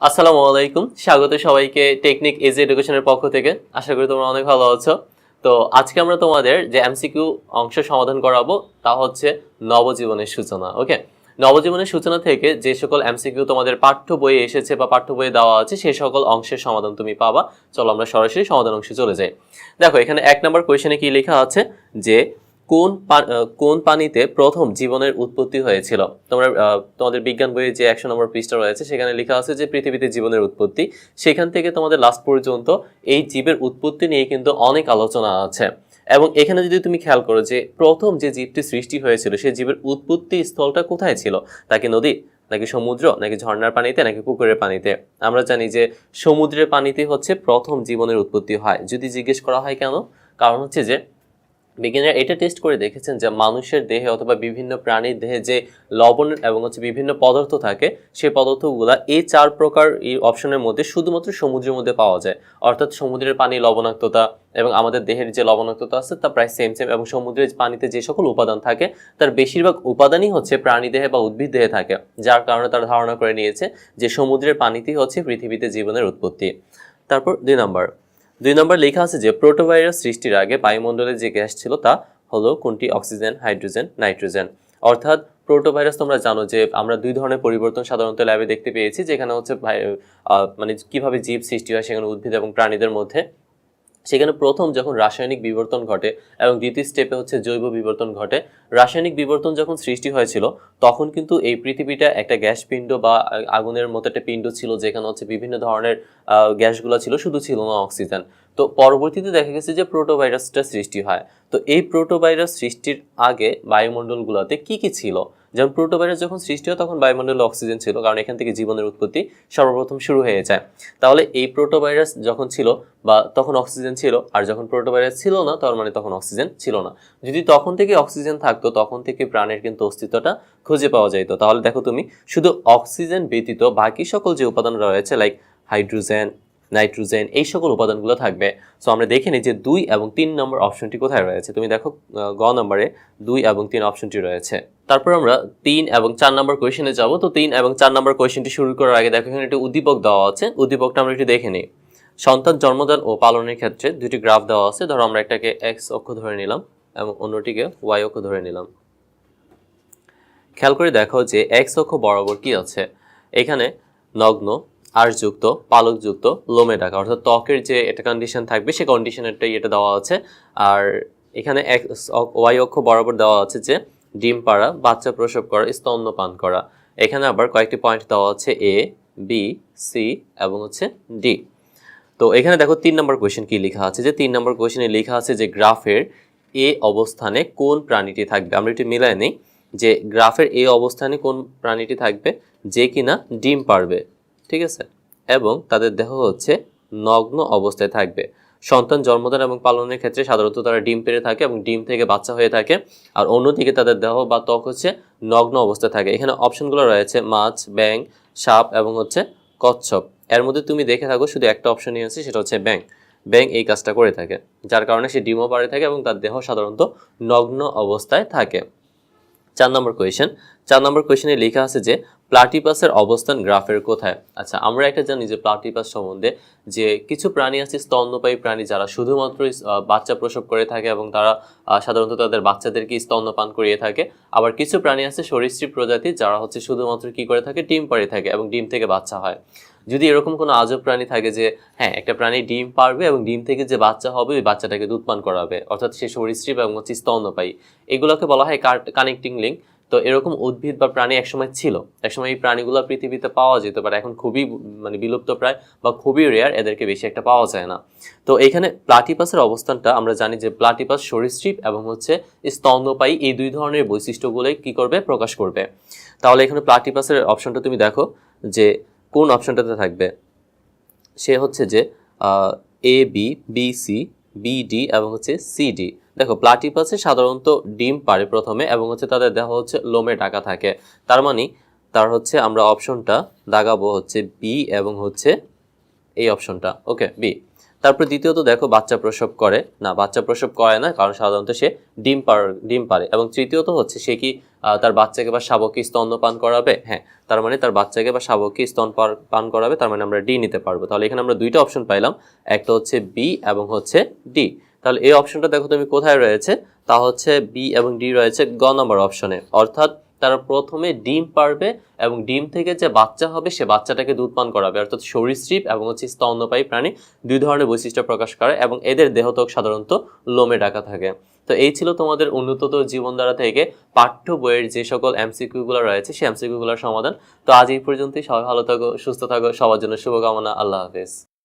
আসসালামু আলাইকুম। স্বাগত সবাইকে টেকনিক এজি এডুকেশনের পক্ষ থেকে। আশা করি তোমরা অনেক ভালো আছো। তো আজকে আমরা তোমাদের যে এমসিকিউ অংশ সমাধান করাবো, তা হচ্ছে নবজীবনের সূচনা, ওকে? নবজীবনের সূচনা থেকে যে সকল এমসিকিউ তোমাদের পাঠ্য বইয়ে এসেছে বা পাঠ্য বইয়ে দেওয়া আছে সেই সকল অংশের সমাধান তুমি পাবা। চলো আমরা সরাসরি সমাধান অংশে চলে যাই। দেখো, এখানে এক নম্বর কোয়েশনে কি লেখা আছে? যে কোন কোন পানিতে প্রথম জীবনের উৎপত্তি হয়েছিল? তোমরা তোমাদের বিজ্ঞান বইয়ে যে একশো নম্বর পৃষ্ঠা রয়েছে, সেখানে লেখা আছে যে পৃথিবীতে জীবনের উৎপত্তি। সেখান থেকে তোমাদের লাস্ট পর্যন্ত এই জীবের উৎপত্তি নিয়ে কিন্তু অনেক আলোচনা আছে। এবং এখানে যদি তুমি খেয়াল করো যে প্রথম যে জীবটি সৃষ্টি হয়েছিল, সেই জীবের উৎপত্তি স্থলটা কোথায় ছিল? তা কি নদী, নাকি সমুদ্র, নাকি ঝর্ণার পানিতে, নাকি পুকুরের পানিতে? আমরা জানি যে সমুদ্রের পানিতে হচ্ছে প্রথম জীবনের উৎপত্তি হয়। যদি জিজ্ঞেস করা হয় কেন? কারণ হচ্ছে যে বিজ্ঞানীরা এটা টেস্ট করে দেখেছেন যে মানুষের দেহে অথবা বিভিন্ন প্রাণীর দেহে যে লবণ এবং হচ্ছে বিভিন্ন পদার্থ থাকে, সেই পদার্থগুলা এই চার প্রকার এই অপশনের মধ্যে শুধুমাত্র সমুদ্রের মধ্যে পাওয়া যায়। অর্থাৎ সমুদ্রের পানি লবণাক্ততা এবং আমাদের দেহের যে লবণাক্ততা আছে, তা প্রায় সেম সেম এবং সমুদ্রের পানিতে যে সকল উপাদান থাকে, তার বেশিরভাগ উপাদানই হচ্ছে প্রাণী দেহে বা উদ্ভিদ দেহে থাকে, যার কারণে তারা ধারণা করে নিয়েছে যে সমুদ্রের পানিতেই হচ্ছে পৃথিবীতে জীবনের উৎপত্তি। তারপর দুই নম্বর দুই নম্বর লেখা আছে যে, প্রোটোভাইরাস সৃষ্টির আগে বায়ুমণ্ডলে যে গ্যাস ছিল তা হলো কোনটি? Oxygen, hydrogen, nitrogen. অর্থাৎ প্রোটোভাইরাস তোমরা জানো যে, আমরা দুই ধরনের পরিবর্তন সাধারণত ল্যাবে দেখতে পেয়েছি, যেখানে হচ্ছে মানে কীভাবে জীব সৃষ্টি হয় সেখানে উদ্ভিদ এবং প্রাণীদের মধ্যে। সেখানে প্রথম যখন রাসায়নিক বিবর্তন ঘটে এবং দ্বিতীয় স্টেপে হচ্ছে জৈব বিবর্তন ঘটে, রাসায়নিক বিবর্তন যখন সৃষ্টি হয়েছিল, তখন কিন্তু এই পৃথিবীটা একটা গ্যাস পিণ্ড বা আগুনের মতো একটা পিণ্ড ছিল যেখানে হচ্ছে বিভিন্ন ধরনের গ্যাসগুলো ছিল, শুধু ছিল না অক্সিজেন তো পরবর্তীতে দেখা গেছে যে প্রোটোভাইরাসটা সৃষ্টি হয়। তো এই প্রোটোভাইরাস সৃষ্টির আগে বায়ুমণ্ডলগুলোতে কি কি ছিল? যেমন প্রোটোভাইরাস যখন সৃষ্টি হয়, তখন বায়ুমণ্ডলে অক্সিজেন ছিল, কারণ এখান থেকে জীবনের উৎপত্তি সর্বপ্রথম শুরু হয়ে যায়। তাহলে এই প্রোটোভাইরাস যখন ছিল বা তখন অক্সিজেন ছিল, আর যখন প্রোটোভাইরাস ছিল না, তার মানে তখন অক্সিজেন ছিল না। যদি তখন থেকে অক্সিজেন থাকতো, তখন থেকে প্রাণের কিন্তু অস্তিত্বটা খুঁজে পাওয়া যাইতো। তাহলে দেখো তুমি, শুধু অক্সিজেন ব্যতীত বাকি সকল যে উপাদান রয়েছে লাইক হাইড্রোজেন নাইট্রোজেন, এই সকল উপাদানগুলো থাকবে। সো আমরা দেখে নিই যে দুই এবং তিন নম্বর অপশনটি কোথায় রয়েছে। তুমি দেখো গ নম্বরে দুই এবং তিন অপশনটি রয়েছে। তারপর আমরা তিন এবং চার নম্বর কোয়েশনে যাব। তো তিন এবং চার নম্বর কোয়েশনটি শুরু করার আগে দেখো, এখানে একটি উদ্দীপক দেওয়া আছে। উদ্দীপকটা আমরা একটু দেখে নিই। সন্তান জন্মদান ও পালনের ক্ষেত্রে দুটি গ্রাফ দেওয়া আছে। ধরো, আমরা একটাকে এক্স অক্ষ ধরে নিলাম এবং অন্যটিকে ওয়াই অক্ষ ধরে নিলাম। খেয়াল করে দেখো যে এক্স অক্ষ বরাবর কি আছে? এখানে নগ্ন আর্যযুক্ত পালকযুক্ত, লোমে ঢাকা, অর্থাৎ ত্বকের যে একটা কন্ডিশন থাকবে সেই কন্ডিশনেরটাই এটা দেওয়া আছে। আর এখানে এক ওয়াই অক্ষ বরাবর দেওয়া আছে যে, ডিম পাড়া, বাচ্চা প্রসব করা স্তন্যপান করা। এখানে আবার কয়েকটি পয়েন্ট দেওয়া আছে এ বি সি এবং হচ্ছে ডি তো এখানে দেখো তিন নম্বর কোয়েশ্চেন কি লেখা আছে? যে তিন নম্বর কোয়েশ্চেনে লেখা আছে যে, গ্রাফের এ অবস্থানে কোন প্রাণীটি থাকবে? আমরা একটু মিলাই নিই যে, গ্রাফের এ অবস্থানে কোন প্রাণীটি থাকবে? যে কিনা ডিম পারবে ঠিক আছে? এবং তাদের দেহ হচ্ছে নগ্ন অবস্থায় থাকবে। সন্তান জন্মদান এবং পালনের ক্ষেত্রে সাধারণত তারা ডিম পেড়ে থাকে এবং ডিম থেকে বাচ্চা হয়ে থাকে। আর অন্যদিকে তাদের দেহ বা ত্বক হচ্ছে নগ্ন অবস্থায় থাকে। এখানে অপশনগুলো রয়েছে মাছ ব্যাং সাপ এবং হচ্ছে কচ্ছপ। এর মধ্যে তুমি দেখে থাকো, শুধু একটা অপশনই আছে, সেটা হচ্ছে ব্যাং ব্যাং এই কাজটা করে থাকে, যার কারণে সে ডিমও পাড়ে থাকে এবং তার দেহ সাধারণত নগ্ন অবস্থায় থাকে। চার নম্বর কোয়েশ্চেন চার নম্বর কোয়েশ্চেনে লেখা আছে যে প্লাটিপাসের অবস্থান গ্রাফের কোথায়? আচ্ছা আমরা একটা জানি যে প্লাটিপাস সম্বন্ধে যে কিছু প্রাণী আছে, স্তন্যপায়ী প্রাণী যারা শুধুমাত্র বাচ্চা প্রসব করে থাকে এবং তারা সাধারণত তাদের বাচ্চাদেরকে স্তন্যপান করিয়ে থাকে। আবার কিছু প্রাণী আছে সরীসৃপ প্রজাতি যারা হচ্ছে শুধুমাত্র কি করে থাকে? ডিম পাড়ে থাকে এবং ডিম থেকে বাচ্চা হয়। যদি এরকম কোনো আজব প্রাণী থাকে যে হ্যাঁ একটা প্রাণী ডিম পারবে এবং ডিম থেকে যে বাচ্চা হবে, ওই বাচ্চাটাকে দুধ পান করাবে, অর্থাৎ সে সরীসৃপ এবং হচ্ছে স্তন্যপায়ী। এগুলোকে বলা হয় কানেক্টিং লিঙ্ক। তো এরকম উদ্ভিদ বা প্রাণী একসময় ছিল, একসময় এই প্রাণীগুলো পৃথিবীতে পাওয়া যেত বাট এখন খুবই মানে বিলুপ্ত প্রায় বা খুবই রেয়ার এদেরকে বেশি একটা পাওয়া যায় না। তো এখানে প্লাটিপাসের অবস্থানটা আমরা জানি যে প্লাটিপাস সরীসৃপ এবং হচ্ছে স্তন্যপায়ী, এই দুই ধরনের বৈশিষ্ট্যগুলোই কি করবে? প্রকাশ করবে। তাহলে এখানে প্লাটিপাসের অপশনটা তুমি দেখো যে কোন অপশনটাতে থাকবে। সে হচ্ছে যে A B B C B D এবং হচ্ছে সি ডি দেখো প্লাটিপাসে সাধারণত ডিম পারে প্রথমে এবং হচ্ছে তাদের দেহ হচ্ছে লোমে ঢাকা থাকে। তার মানে তার হচ্ছে আমরা অপশনটা দাগাবো হচ্ছে বি এবং হচ্ছে এই অপশনটা। ওকে বি তারপর দ্বিতীয়ত দেখো, বাচ্চা প্রসব করে। না, বাচ্চা প্রসব করে না, কারণ সাধারণত সে ডিম পার, ডিম পারে। এবং তৃতীয়ত হচ্ছে সে কি তার বাচ্চাকে বা শাবককে স্তন্যপান করাবে? হ্যাঁ তার মানে তার বাচ্চাকে বা শাবককে স্তন পান করাবে, তার মানে আমরা ডি নিতে পারব। তাহলে এখানে আমরা দুইটা অপশন পাইলাম। একটা হচ্ছে বি এবং হচ্ছে ডি তাহলে এই অপশনটা দেখো তুমি কোথায় রয়েছে। তা হচ্ছে বি এবং ডি রয়েছে গ নম্বর অপশনে। অর্থাৎ তারা প্রথমে ডিম পারবে এবং ডিম থেকে যে বাচ্চা হবে, সে বাচ্চাটাকে দুধ পান করাবে। অর্থাৎ সরীসৃপ এবং হচ্ছে স্তন্যপায়ী প্রাণী দুই ধরনের বৈশিষ্ট্য প্রকাশ করে এবং এদের দেহত্বক সাধারণত লোমে ডাকা থাকে। তো এই ছিল তোমাদের উন্নততর জীবনধারা থেকে পাঠ্য বইয়ের যে সকল এমসিকিউ গুলো রয়েছে, সেই এমসিকিউ গুলোর সমাধান। তো আজ এই পর্যন্তই। সবাই ভালো থাকো, সুস্থ থাকো। সবার জন্য শুভকামনা। আল্লাহ হাফেজ।